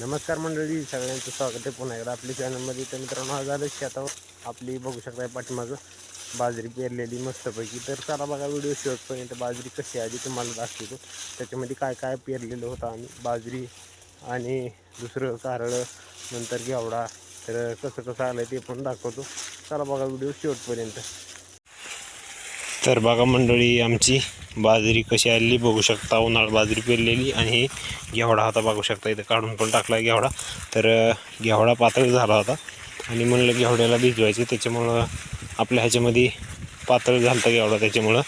नमस्कार मंडळी सगळ्यांचं स्वागत आहे पुन्हा एकदा आपल्या चॅनलमध्ये तर मित्रांनो आज आलं शेतावर आपली बघू शकता पाठीमागं बाजरी पेरलेली मस्तपैकी. तर चला बघा व्हिडिओ शेवटपर्यंत बाजरी कशी आली तुम्हाला दाखवतो. त्याच्यामध्ये काय काय पेरलेलं होतं आम्ही बाजरी आणि दुसरं कारळं नंतर घेवडा तर कसं कसं आलं ते पण दाखवतो. चला बघा व्हिडिओ शेवटपर्यंत तर बघा मंडळी आमची बाजरी कशी आलेली बघू शकता. उन्हाळ बाजरी पेरलेली आणि घेवडा होता बघू शकता. इथं काढून पण टाकला घेवडा. तर घेवडा पातळ झाला होता. आणि म्हणलं घेवड्याला भिजवायचे. त्याच्यामुळं आपल्या ह्याच्यामध्ये पातळ झालं होता घेवडा. त्याच्यामुळं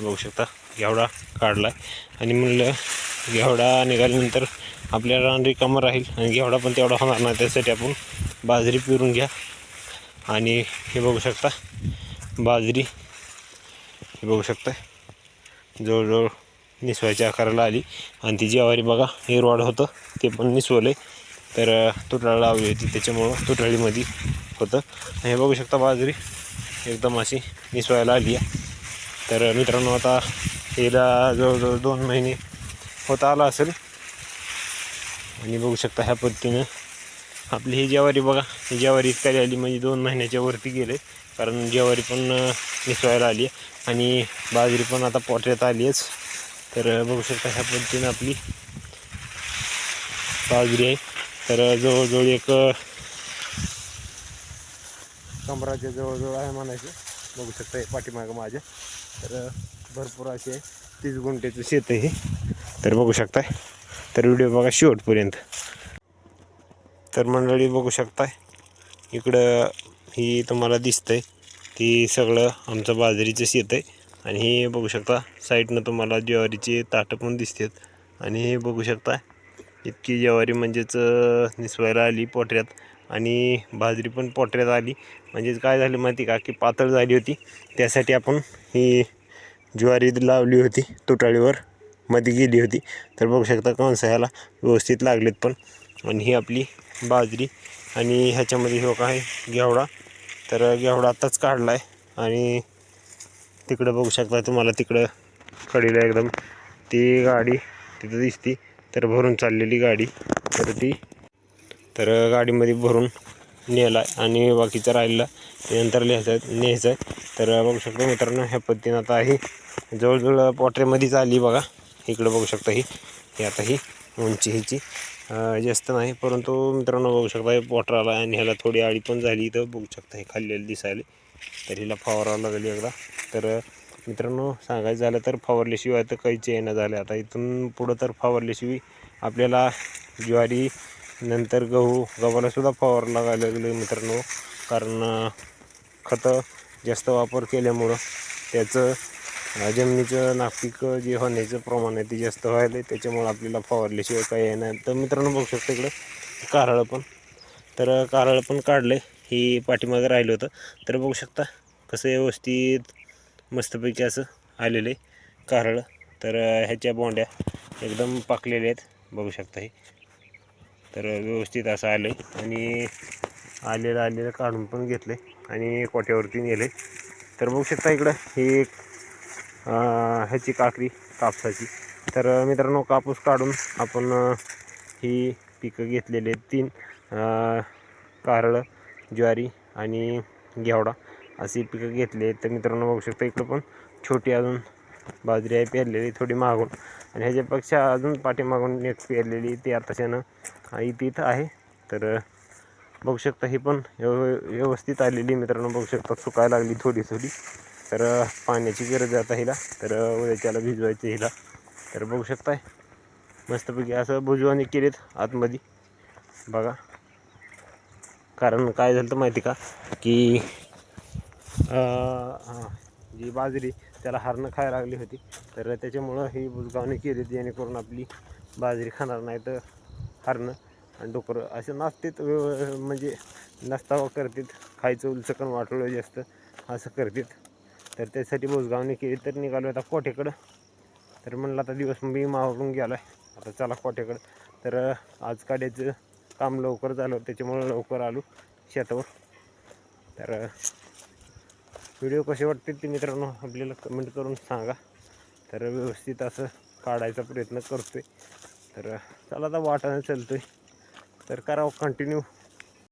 बघू शकता घेवडा काढला आणि म्हणलं घेवडा निघाल्यानंतर आपल्याला रान रिकामं राहील आणि घेवडा पण तेवढा होणार नाही. त्यासाठी आपण बाजरी पिरून घ्या. आणि हे बघू शकता बाजरी हे बघू शकता जवळजवळ निसवायच्या आकाराला आली. आणि ती ज्वारी बघा हे रॉड होतं ते पण निसवलं तर अं, लावली होती त्याच्यामुळं तुटाळीमध्ये होतं. आणि हे बघू शकता बाजरी एकदम अशी निसवायला आली आहे. तर मित्रांनो आता हिला जवळजवळ दोन महिने होता आला असेल. आणि बघू शकता ह्या पद्धतीनं आपली ही ज्वारी बघा ही ज्वारी इतकाली आली म्हणजे दोन महिन्याच्या वरती गेले. कारण ज्वारी पण मिसळायला आली आहे. आणि बाजरी पण आता पोटऱ्यात आली आहेच तर बघू शकता ह्या पद्धतीनं आपली बाजरी आहे. तर जवळजवळ एक कमराच्या जवळजवळ आहे म्हणायचं. बघू शकता हे पाठीमागं माझ्या. तर भरपूर असे आहे तीस गुंठ्याचं शेत आहे हे. तर बघू शकताय तर व्हिडिओ बघा शेवटपर्यंत. तर मंडळी बघू शकताय. इकडं ही तुम्हाला दिसतंय. ती सगळं आमचं बाजरीचं शेत आहे आणि हे बघू शकता साईडनं तुम्हाला ज्वारीचे ताटं पण दिसतात. आणि हे बघू शकता इतकी ज्वारी म्हणजेच निसवायला आली पोटऱ्यात. आणि बाजरी पण पोटऱ्यात आली. म्हणजेच काय झालं माहिती का की पातळ झाली होती. त्यासाठी आपण ही ज्वारी लावली होती तुटाळीवर. मध्ये गेली होती. तर बघू शकता कंस ह्याला व्यवस्थित लागलेत पण. आणि ही आपली बाजरी. आणि ह्याच्यामध्ये हो काय घेवडा. तर घेवडा आत्ताच काढला आहे आणि तिकडं बघू शकता तुम्हाला तिकडं कडीला एकदम ती गाडी तिथं दिसती. तर भरून चाललेली गाडी तर ती तर गाडीमध्ये भरून नेला आहे आणि बाकीचं राहिलेला नंतर लिहायचं आहे न्यायचं आहे तर बघू शकतो मित्रांनो ह्या पद्धतीनं आता ही जवळजवळ पोटऱ्यामध्येच आली बघा. इकडं बघू शकता ही ही आता ही उंची ह्याची जास्त नाही परंतु मित्रांनो बघू शकता हे आला आणि ह्याला थोडी आळी पण झाली इथं बघू शकता हे खाल्लेलं दिसायला. तर हिला फवारावं लागली एकदा. तर मित्रांनो सांगायचं झालं तर फवारल्याशिवाय तर काहीच येणं झालं. आता इथून पुढं तर फवारल्याशिवाय आपल्याला ज्वारी नंतर गहू गव्हालासुद्धा फवार लागायला लागलं मित्रांनो. कारण खतं जास्त वापर केल्यामुळं त्याचं जमिनीचं नापीक जे होण्याचं प्रमाण आहे ते जास्त व्हायला त्याच्यामुळं आपल्याला फवारल्याशिवाय काही येणार तर मित्रांनो बघू शकता इकडं कारळं पण. तर कारळं पण काढलं आहे हे पाठीमागं राहिलं होतं. तर बघू शकता कसं व्यवस्थित मस्तपैकी असं आलेलं आहे कारळं. तर ह्याच्या बोंड्या एकदम पाकलेल्या आहेत. बघू शकता हे. तर व्यवस्थित असं आलं आहे आणि आलेलं आलेलं काढून पण घेतलं आहे आणि कोट्यावरती नेलं आहे तर बघू शकता इकडं हे एक ह्याची काकरी कापसाची. तर मित्रांनो कापूस काढून आपण ही पिकं घेतलेली आहेत. तीन कारळं ज्वारी आणि घेवडा अशी पिकं घेतली आहेत. तर मित्रांनो बघू शकता इकडं पण छोटी अजून बाजरी आहे पेरलेली थोडी मागून. आणि ह्याच्यापेक्षा अजून पाठीमागून एक पेरलेली ती आताच्यानं आई तिथं आहे. तर बघू शकता ही पण व्यव व्यवस्थित आलेली मित्रांनो बघू शकता सुकायला लागली थोडी थोडी तर पाण्याची गरज आता हिला. तर उद्या त्याला भिजवायचं हिला. तर बघू शकताय. मस्तपैकी असं भुजवाने केलेत आतमध्ये. बघा. कारण काय झालं तर माहिती का? की जी बाजरी त्याला हरणं खायला लागली होती. तर त्याच्यामुळं ही बुजगावणी केली जेणेकरून आपली बाजरी खाणार नाही तर हरणं आणि डोकरं असे नाचतात म्हणजे नसतावा करतात. खायचं उलचकन वाटलं जास्त असं करतात. तर त्यासाठी बुजगावणी केली तर निघालो आता कोठेकडं? तर म्हणलं आता दिवस मी मावरून गेलो आहे आता चला कोठेकडं? तर आज काढायचं काम लवकर झालं त्याच्यामुळं लवकर आलो शेतावर. तर व्हिडिओ कसे वाटते ते मित्रांनो आपल्याला कमेंट करून सांगा. तर व्यवस्थित असं काढायचा प्रयत्न करतो आहे तर चला आता वाटाने चालतो आहे तर करावं कंटिन्यू